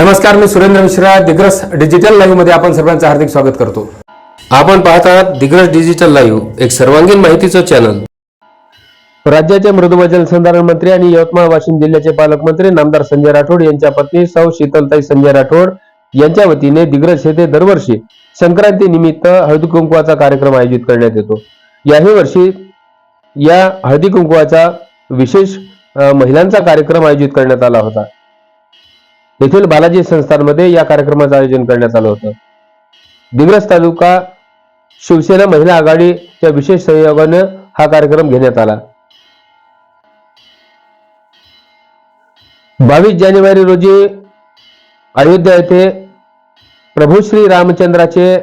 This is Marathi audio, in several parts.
नमस्कार मी सुरेंद्र मिश्रा दिग्रस डिजिटल लाईव्हमध्ये आपण सर्वांचं हार्दिक स्वागत करतो. आपण पाहत आहात दिग्रस डिजिटल लाईव्ह एक सर्वांगीण माहितीचं चॅनल राज्याचे मृदू जलसंधारण मंत्री आणि यवतमाळ वाशिम जिल्ह्याचे पालकमंत्री नामदार संजय राठोड यांच्या पत्नी सौ शीतलताई संजय राठोड यांच्या वतीने दिग्रस येथे दरवर्षी संक्रांती निमित्त हळदी कुंकवाचा कार्यक्रम आयोजित करण्यात येतो. याही वर्षी या हळदी कुंकवाचा विशेष महिलांचा कार्यक्रम आयोजित करण्यात आला होता. येथील बालाजी संस्थानमध्ये या कार्यक्रमाचं आयोजन करण्यात आलं होतं. दिग्रस तालुका शिवसेना महिला आघाडीच्या विशेष सहयोगानं हा कार्यक्रम घेण्यात आला. बावीस जानेवारी रोजी अयोध्या येथे प्रभू श्री रामचंद्राचे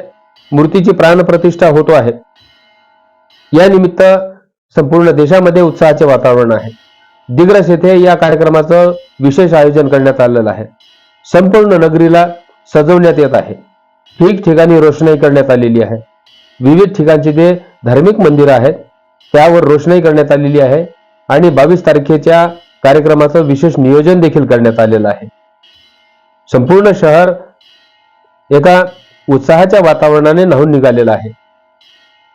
मूर्तीची प्राणप्रतिष्ठा होतो आहे. या निमित्त संपूर्ण देशामध्ये उत्साहाचे वातावरण आहे. दिग्रस येथे या कार्यक्रमाचं विशेष आयोजन करण्यात आलेलं आहे. संपूर्ण नगरीला सजवण्यात येत आहे. ठिकठिकाणी रोषणाई करण्यात आलेली आहे. विविध ठिकाणची जे धार्मिक मंदिरं आहेत त्यावर रोषणाई करण्यात आलेली आहे आणि बावीस तारखेच्या कार्यक्रमाचं विशेष नियोजन देखील करण्यात आलेलं आहे. संपूर्ण शहर एका उत्साहाच्या वातावरणाने न्हावून निघालेलं आहे.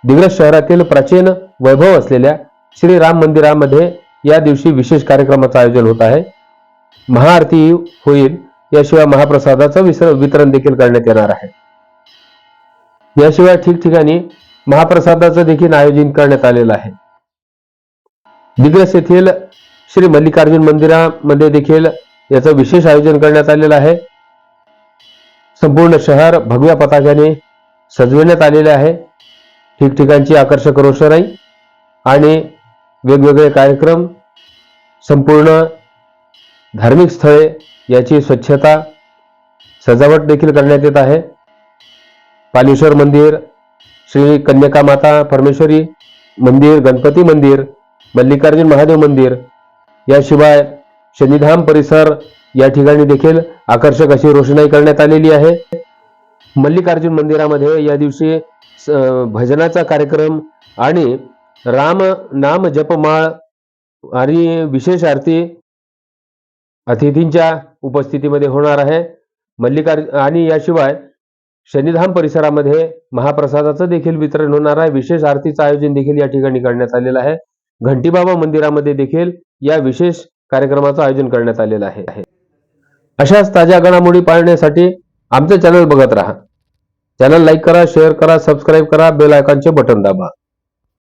दिग्रस शहरातील प्राचीन वैभव असलेल्या श्री राम मंदिरामध्ये या दिवशी विशेष कार्यक्रमाचं आयोजन होत आहे. महाआरती होईल याशिवाय महाप्रसादाचं विसर वितरण देखील करण्यात येणार आहे. याशिवाय ठिकठिकाणी महाप्रसादाचं देखील आयोजन करण्यात आलेलं आहे. दिग्रस येथील श्री मल्लिकार्जुन मंदिरामध्ये देखील याचं विशेष आयोजन करण्यात आलेलं आहे. संपूर्ण शहर भगव्या पताक्याने सजविण्यात आलेले आहे. ठिकठिकाणची आकर्षक रोषणाई आणि वेगवेगळे कार्यक्रम संपूर्ण धार्मिक स्थळे याची स्वच्छता सजावट देखील करण्यात येत आहे. पालेश्वर मंदिर श्री कन्यका माता परमेश्वरी मंदिर गणपती मंदिर मल्लिकार्जुन महादेव मंदिर याशिवाय शनिधाम परिसर या ठिकाणी देखील आकर्षक अशी रोषणाई करण्यात आलेली आहे. मल्लिकार्जुन मंदिरामध्ये या दिवशी स- भजनाचा कार्यक्रम आणि राम नाम जपमाळ आणि विशेष आरती अतिथींच्या उपस्थितीमध्ये होणार आहे. मल्लिकार्जुन आणि याशिवाय शनिधाम परिसरामध्ये महाप्रसादाचं देखील वितरण होणार आहे. विशेष आरतीचं आयोजन देखील या ठिकाणी करण्यात आलेलं आहे. घंटीबाबा मंदिरामध्ये देखील या विशेष कार्यक्रमाचं आयोजन करण्यात आलेलं आहे. अशाच ताज्या घडामोडी पाहण्यासाठी आमचं चॅनल बघत राहा. चॅनल लाईक करा शेअर करा सबस्क्राईब करा बेल आयकॉनचे बटन दाबा.